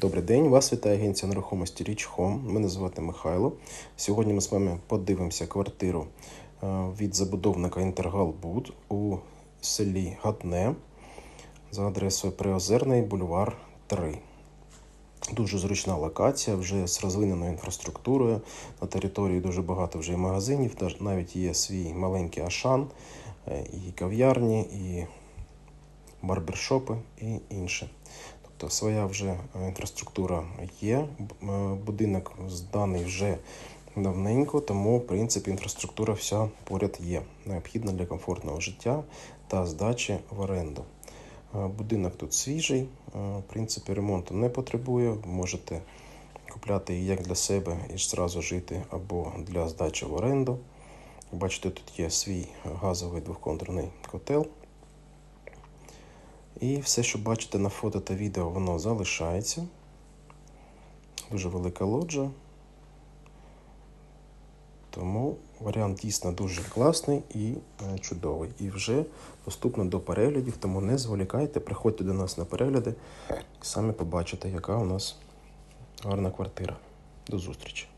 Добрий день, вас вітає агенція нерухомості Річ Хом. Мене звати Михайло. Сьогодні ми з вами подивимося квартиру е, від забудовника Інтергалбуд у селі Гатне за адресою Приозерний, бульвар 3. Дуже зручна локація, вже з розвиненою інфраструктурою. На території дуже багато вже і магазинів, навіть є свій маленький ашан, е, і кав'ярні, і барбершопи і інше. Тобто своя вже е, інфраструктура є. Е, Будинок зданий вже давненько, тому в принципі інфраструктура вся поряд є. Необхідна для комфортного життя та здачі в оренду. Е, Будинок тут свіжий, в принципі, ремонту не потребує. Можете купляти її як для себе і зразу жити, або для здачі в оренду. Бачите, тут є свій газовий двохконтурний котел. І все, що бачите на фото та відео, воно залишається. Дуже велика лоджа. Тому варіант дійсно дуже класний і е, чудовий. І вже доступно до переглядів, тому не зволікайте, приходьте до нас на перегляди і самі побачите, яка у нас гарна квартира. До зустрічі!